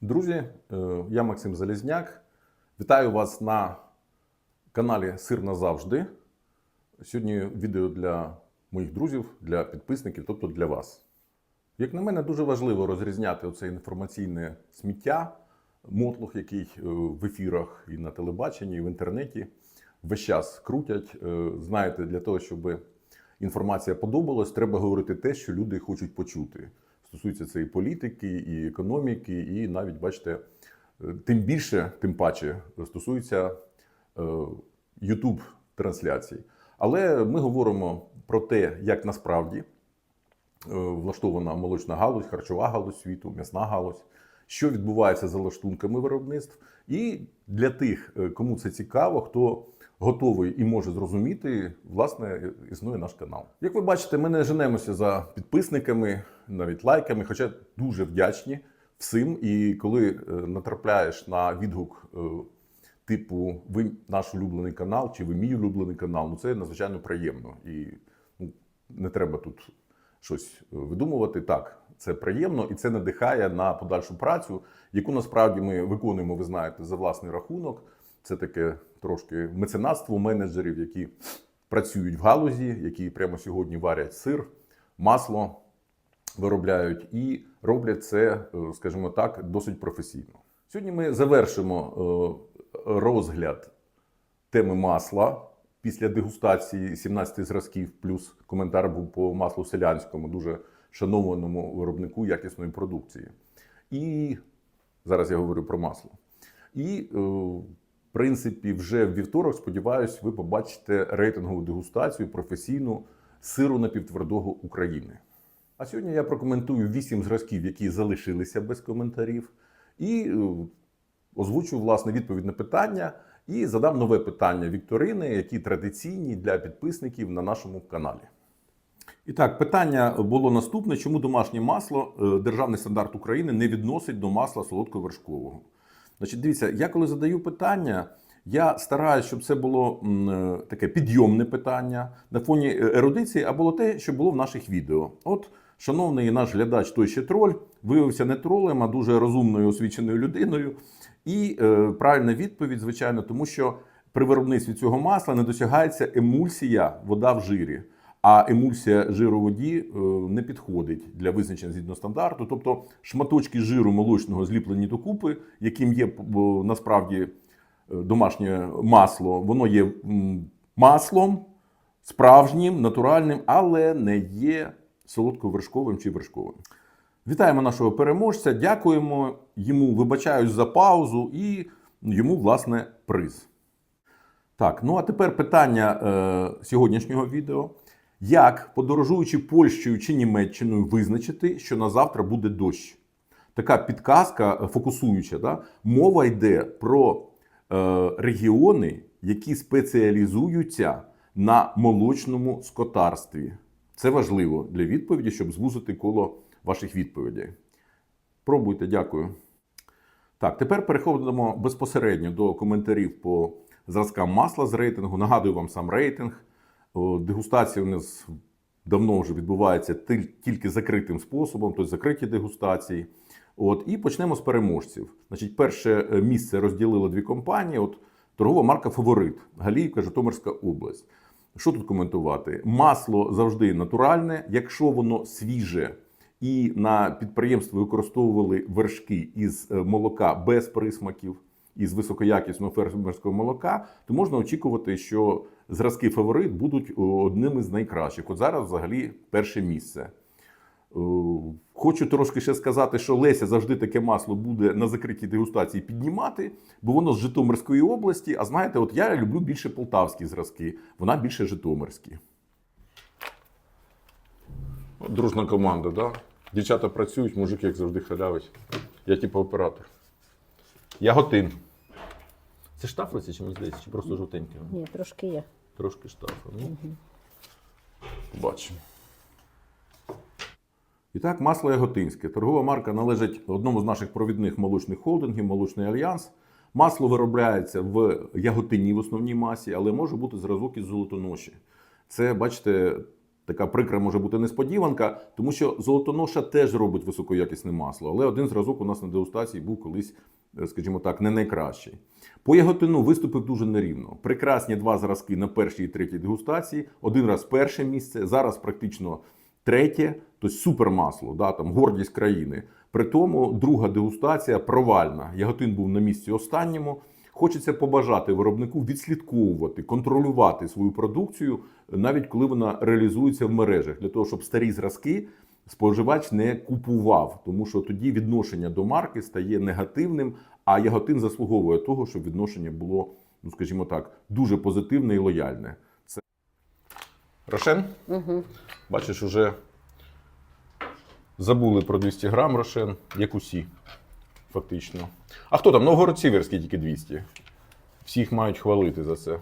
Друзі, е, я Максим Залізняк. Вітаю вас на каналі Сир назавжди. Сьогодні відео для моїх друзів, для підписників, тобто для вас. Як на мене, дуже важливо розрізняти оце інформаційне сміття, мотлух, який е, в ефірах і на телебаченні, і в інтернеті весь час крутять. Е, Знаєте, для того, щоб інформація подобалась, треба говорити те, що люди хочуть почути. Стосується це і політики, і економіки, і навіть бачите, е, тим більше, тим паче, стосується youtube трансляцій. Але ми говоримо про те, як насправді е, влаштована молочна галузь, харчова галузь світу, м'ясна галузь, що відбувається за лаштунками виробництв. І для тих, е, кому це цікаво, хто готовий і може зрозуміти, власне, існує наш канал. Як ви бачите, ми не женемося за підписниками, навіть лайками, хоча дуже вдячні всім. І коли е, натрапляєш на відгук. е, Типу, ви наш улюблений канал, чи ви мій улюблений канал, ну це надзвичайно приємно. І ну, не треба тут щось е, видумувати. Так, це приємно і це надихає на подальшу працю, яку насправді ми виконуємо, ви знаєте, за власний рахунок. Це таке трошки меценатство менеджерів, які працюють в галузі, які прямо сьогодні варять сир, масло виробляють і роблять це, е, скажімо так, досить професійно. Сьогодні ми завершимо е, розгляд теми масла після дегустації 17 зразків, плюс коментар був по маслу селянському, дуже шанованому виробнику якісної продукції. І зараз я говорю про масло. І, е, принципі, вже в вівторок, сподіваюся, ви побачите рейтингову дегустацію професійну сиру напівтвердого України. А сьогодні я прокоментую 8 зразків, які залишилися без коментарів, і е, озвучу власне відповідь на питання і задам нове питання Вікторини, які традиційні для підписників на нашому каналі. І так, питання було наступне: чому домашнє масло е, державний стандарт України не відносить до масла солодковершкового? Значить, дивіться, я коли задаю питання, я стараюся, щоб це було е, таке підйомне питання на фоні е, ерудиції, а було те, що було в наших відео. От, шановний наш глядач, той ще троль, виявився не тролем, а дуже розумною освіченою людиною. І е, правильна відповідь, звичайно, тому що при виробництві цього масла не досягається емульсія вода в жирі. А емульсія жиру воді е, не підходить для визначення згідно стандарту. Тобто шматочки жиру молочного зліплені докупи, яким є насправді е, домашнє масло, воно є маслом справжнім, натуральним, але не є солодковершковим чи вершковим. Вітаємо нашого переможця, дякуємо йому, вибачаюсь за паузу і йому, власне, приз. Так, ну а тепер питання е, сьогоднішнього відео. Як, подорожуючи Польщею чи Німеччиною, визначити, що на завтра буде дощ? Така підказка е, фокусуюча. Да? Мова йде про е, регіони, які спеціалізуються на молочному скотарстві. Це важливо для відповіді, щоб звузити коло ваших відповідей. Пробуйте, дякую. Так, тепер переходимо безпосередньо до коментарів по зразкам масла з рейтингу. Нагадую вам сам рейтинг. Дегустація у нас давно вже відбувається тільки закритим способом, тобто закриті дегустації. От, і почнемо з переможців. Значить, перше е, місце розділили дві компанії. От, торгова марка Фаворит, Галіївка, Житомирська область. Що тут коментувати? Масло завжди натуральне, якщо воно свіже і на підприємстві використовували вершки із е, молока без присмаків, із високоякісного фермерського молока, то можна очікувати, що зразки фаворит будуть о, одними з найкращих. От зараз взагалі перше місце. Е, Хочу трошки ще сказати, що Леся завжди таке масло буде на закритій дегустації піднімати, бо воно з Житомирської області. А знаєте, от я люблю більше полтавські зразки, вона більше житомирські. Дружна команда, да? Дівчата працюють, мужик, як завжди, халявить. Я типу оператор. Я готин. Це штафлиці, чи мені здається, чи просто жовтеньке? Ні, трошки є. Трошки штафу. Ну, побачимо. І так, масло Яготинське. Торгова марка належить одному з наших провідних молочних холдингів, молочний альянс. Масло виробляється в яготині в основній масі, але може бути зразок із золотоноші. Це, бачите, така прикра може бути несподіванка, тому що золотоноша теж робить високоякісне масло. Але один зразок у нас на дегустації був колись, скажімо так, не найкращий. По яготину виступив дуже нерівно. Прекрасні два зразки на першій і третій дегустації. Один раз перше місце, зараз практично третє, тобто супермасло, да, там гордість країни. При тому друга дегустація провальна. Яготин був на місці останньому. Хочеться побажати виробнику відслідковувати, контролювати свою продукцію, навіть коли вона реалізується в мережах, для того, щоб старі зразки споживач не купував, тому що тоді відношення до марки стає негативним, а яготин заслуговує того, щоб відношення було, ну скажімо так, дуже позитивне і лояльне. Це Рошен? Угу. Бачиш, уже забули про 200 грам рошен, як усі, фактично. А хто там? Новгород Сіверський тільки 200. Всіх мають хвалити за це.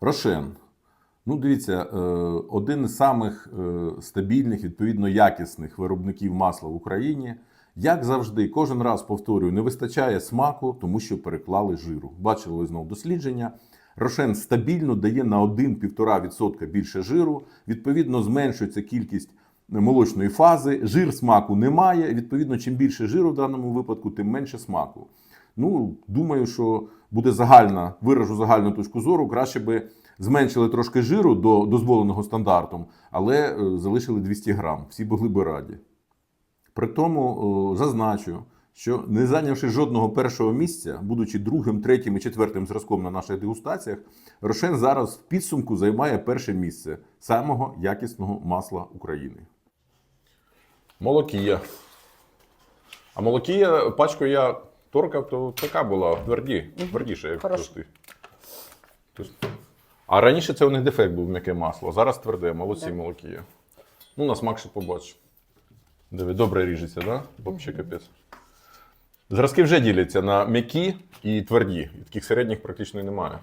Рошен. Ну, дивіться, е, один із самих е, стабільних, відповідно, якісних виробників масла в Україні. Як завжди, кожен раз повторюю, не вистачає смаку, тому що переклали жиру. Бачили ви знову дослідження. Рошен стабільно дає на 1-1,5% більше жиру. Відповідно, зменшується кількість молочної фази. Жир смаку немає. Відповідно, чим більше жиру в даному випадку, тим менше смаку. Ну, думаю, що буде загальна, виражу загальну точку зору. Краще би зменшили трошки жиру до дозволеного стандартом, але е, залишили 200 грам. Всі були би раді. При тому зазначу, що не зайнявши жодного першого місця, будучи другим, третім і четвертим зразком на наших дегустаціях, Рошен зараз в підсумку займає перше місце самого якісного масла України. Молокія. А молокія, пачку я торкав, то така була тверді, твердіша, як Хорошо. тости. А раніше це у них дефект був м'яке масло, зараз тверде, молодці Да. молокія. Ну, на смак ще побачу. Диви, добре ріжеться, да? Вообще капець. Зразки вже діляться на м'які і тверді. І таких середніх практично і немає.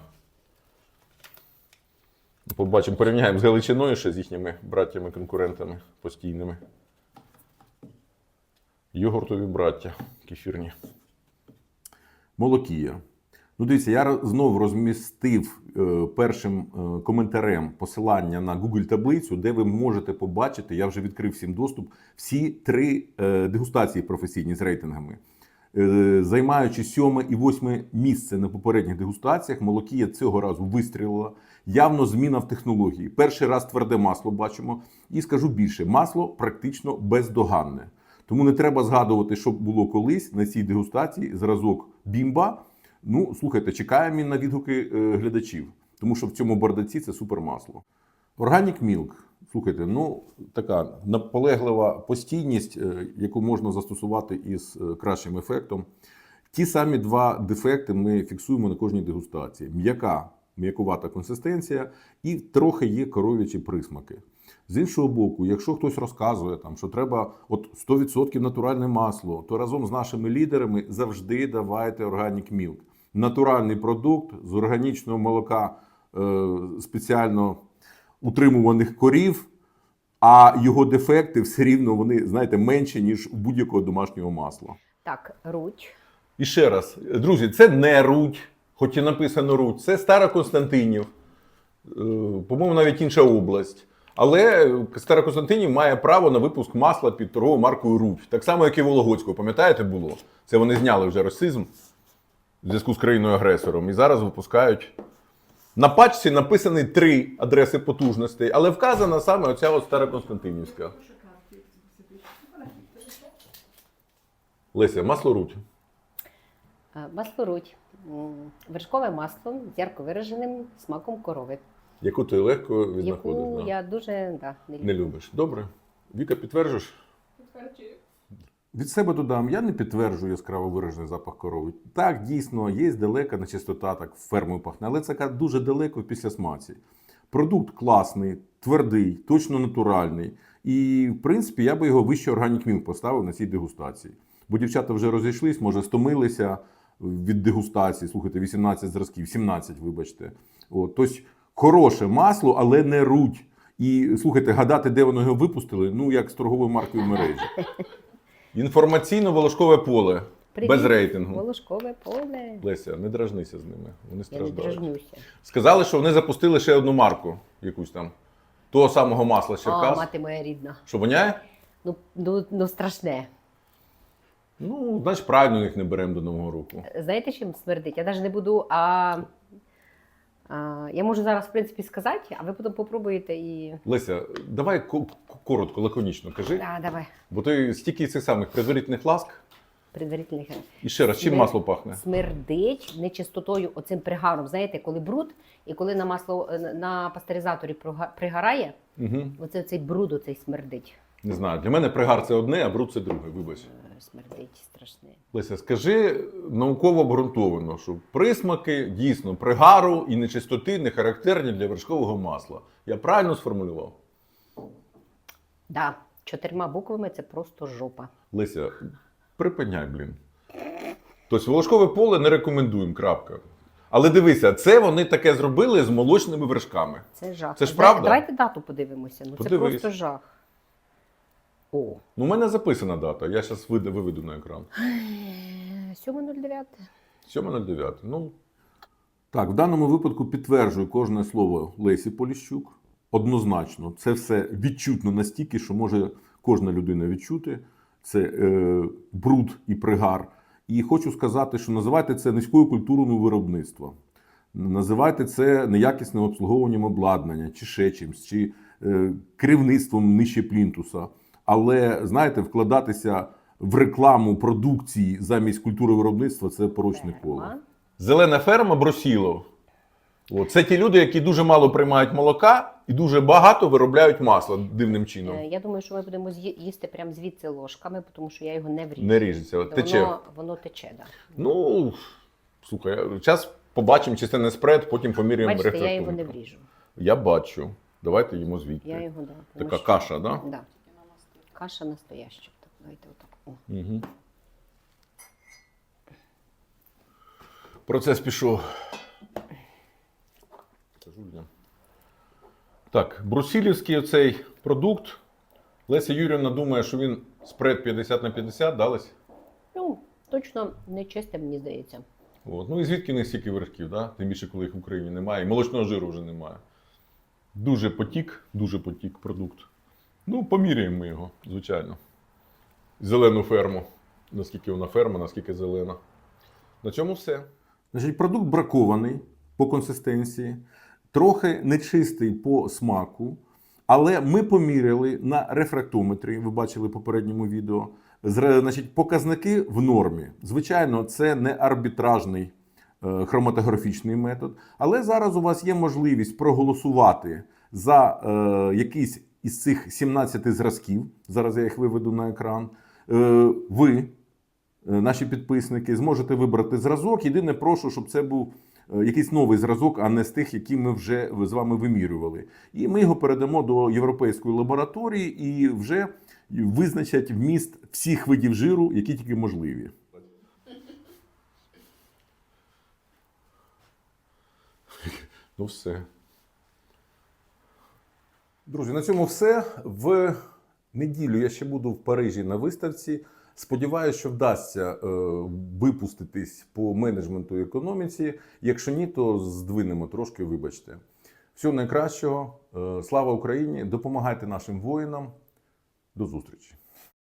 Побачимо, порівняємо з Галичиною ще з їхніми браттями-конкурентами постійними. Йогуртові браття кефірні. Молокія. Ну, дивіться, я знову розмістив е, першим е, коментарем посилання на Google таблицю, де ви можете побачити, я вже відкрив всім доступ, всі три е, дегустації професійні з рейтингами. Займаючи сьоме і восьме місце на попередніх дегустаціях, Молокія цього разу вистрілила. Явно зміна в технології. Перший раз тверде масло бачимо. І скажу більше: масло практично бездоганне. Тому не треба згадувати, що було колись на цій дегустації зразок бімба. Ну, слухайте, чекаємо на відгуки е, глядачів, тому що в цьому бардаці це супермасло. Organic Milk. Слухайте, ну така наполеглива постійність, е, яку можна застосувати із е, кращим ефектом. Ті самі два дефекти ми фіксуємо на кожній дегустації: м'яка, м'якувата консистенція і трохи є коров'ячі присмаки. З іншого боку, якщо хтось розказує, там, що треба от 100% натуральне масло, то разом з нашими лідерами завжди давайте Organic Milk. Натуральний продукт з органічного молока е, спеціально утримуваних корів, а його дефекти все рівно вони, знаєте, менші, ніж у будь-якого домашнього масла. Так, руть. І ще раз, друзі, це не Рудь, хоч і написано Рудь, це Староконстантинів, Е, по-моєму, навіть інша область. Але Староконстантинів має право на випуск масла під торговою маркою Рудь. Так само, як і Вологодського. Пам'ятаєте, було? Це вони зняли вже расизм в зв'язку з країною-агресором. І зараз випускають. На пачці написані три адреси потужностей, але вказана саме оця от Староконстантинівська. Леся, масло Рудь. Е, Масло руть. Вершкове масло з ярко вираженим смаком корови, Яку ти легко віднаходиш. яку да. я дуже да, не люблю. Не любиш. Добре. Віка, підтверджуєш? Від себе додам, я не підтверджую яскраво виражений запах корови. Так, дійсно, є далека нечистота, так фермою пахне, але це дуже далеко після смаці. Продукт класний, твердий, точно натуральний. І, в принципі, я би його вище Organic Milk поставив на цій дегустації. Бо дівчата вже розійшлись, може, стомилися від дегустації. Слухайте, 18 зразків, 17, вибачте. От, тобто, хороше масло, але не рудь. І слухайте, гадати, де вони його випустили, ну як з торговою маркою мережі. Інформаційно-волошкове поле. Привіт, Без рейтингу. Волошкове поле. Леся, не дражнися з ними. Вони Я не страждають. дражнюся. Сказали, що вони запустили ще одну марку, якусь там того самого масла з А, Черкас. мати моя рідна. Що воняє? Ну, ну, ну страшне. Ну, значить, правильно їх не беремо до Нового року. Знаєте, чим смердить? Я навіть не буду. А, я можу зараз, в принципі, сказати, а ви потім попробуєте і. Леся, давай коротко, лаконічно кажи, А, давай, бо ти стільки цих самих предварительних ласк. предварительних. І ще раз, чим Смер- масло пахне? Смердить нечистотою, оцим пригаром. Знаєте, коли бруд, і коли на масло е, на пастеризаторі пригорає, Угу. оце цей бруд оцей смердить. Не знаю. Для мене пригар це одне, а бруд це друге. Вибач. Смердить страшне. Леся, скажи науково обґрунтовано, що присмаки дійсно пригару і нечистоти не характерні для вершкового масла. Я правильно сформулював? Да, чотирма буквами це просто жопа. Леся, припиняй, блін. Тобто волошкове поле не рекомендуємо. крапка. Але дивися, це вони таке зробили з молочними вершками. Це жах. Це ж правда? Давайте дату подивимося. Ну Подивись. це просто жах. О, Ну, у мене записана дата, я зараз виведу на екран. 7.09. 7.09. Ну. Так, в даному випадку підтверджую кожне слово Лесі Поліщук. Однозначно, це все відчутно настільки, що може кожна людина відчути. Це е, бруд і пригар. І хочу сказати, що називайте це низькою культурою виробництва. Називайте це неякісним обслуговуванням обладнання, чи ще чимсь, чи е, керівництвом нижче плінтуса. Але знаєте, вкладатися в рекламу продукції замість культури виробництва це порочне коло. Зелена ферма Брусілов. От. Це ті люди, які дуже мало приймають молока і дуже багато виробляють масла дивним чином. Е, Я думаю, що ми будемо з'ї- їсти прямо звідси ложками, тому що я його не вріжу. Не ріжеться, Воно, тече. воно тече, да. Ну, слухай, зараз побачимо, чи це не спред, потім поміряємо Бачите, я його не вріжу. Я бачу. Давайте їмо звідти. Я його, да. тому Така що- каша, да? Да. Каша настояща. Так, давайте отак. О. Угу. Процес пішов. Так, брусілівський оцей продукт. Леся Юрівна думає, що він спред 50 на 50, дались. Ну, точно не чисте, мені здається. От. Ну і звідки них стільки вершків, да? тим більше, коли їх в Україні немає. І молочного жиру вже немає. Дуже потік, дуже потік продукт. Ну, поміряємо ми його, звичайно. Зелену ферму. Наскільки вона ферма, наскільки зелена. На цьому все. Значить, продукт бракований по консистенції, трохи нечистий по смаку. Але ми поміряли на рефрактометрі, ви бачили в попередньому відео. Значить, показники в нормі. Звичайно, це не арбітражний е, хроматографічний метод. Але зараз у вас є можливість проголосувати за е, якийсь із цих 17 зразків. Зараз я їх виведу на екран. Е, ви, е, наші підписники, зможете вибрати зразок. Єдине, прошу, щоб це був е, якийсь новий зразок, а не з тих, які ми вже з вами вимірювали. І ми його передамо до європейської лабораторії і вже визначать вміст всіх видів жиру, які тільки можливі. Ну, все. Друзі, на цьому все. В неділю я ще буду в Парижі на виставці. Сподіваюся, що вдасться е, випуститись по менеджменту і економіці. Якщо ні, то здвинемо трошки, вибачте. Всього найкращого. Е, слава Україні! Допомагайте нашим воїнам. До зустрічі!